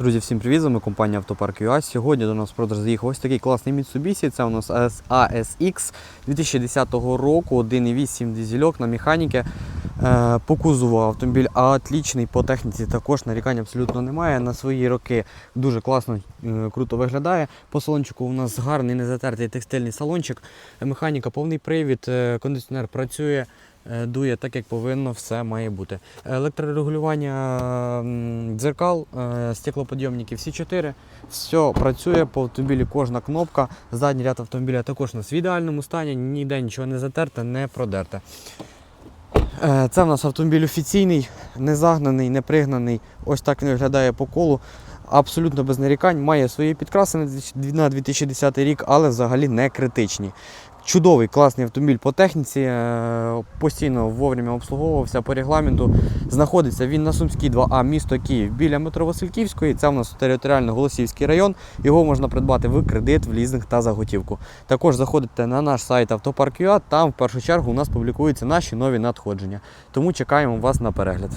Друзі, всім привіт! З вами компанія Автопарк ЮА. Сьогодні до нас продаж заїхав ось такий класний Mitsubishi. Це у нас ASX 2010 року, 1.8 дизельок на механіки. Е, По кузову автомобіль отлічний, по техніці також нарікань абсолютно немає. На свої роки дуже класно, е, круто виглядає. По салончику у нас гарний незатертий текстильний салончик. Механіка, повний привід, е, кондиціонер працює. Е, Дує так, як повинно, все має бути. Електрорегулювання дзеркал, е, стеклоподйомники, всі чотири. Все працює по автомобілі, кожна кнопка. Задній ряд автомобіля також у нас в ідеальному стані, ніде нічого не затерте, не продерте. Е, Це в нас автомобіль офіційний, не загнаний, не пригнаний. Ось так він виглядає по колу. Абсолютно без нарікань, має свої підкраси на 2010 рік, але взагалі не критичні. Чудовий, класний автомобіль по техніці, е, постійно вовремя обслуговувався по регламенту. Знаходиться він на Сумській 2А, місто Київ, біля метро Васильківської. Це в нас територіально Голосівський район. Його можна придбати в кредит, в лізинг та за готівку. Також заходите на наш сайт Автопарк.ua, там в першу чергу у нас публікуються наші нові надходження. Тому чекаємо вас на перегляд.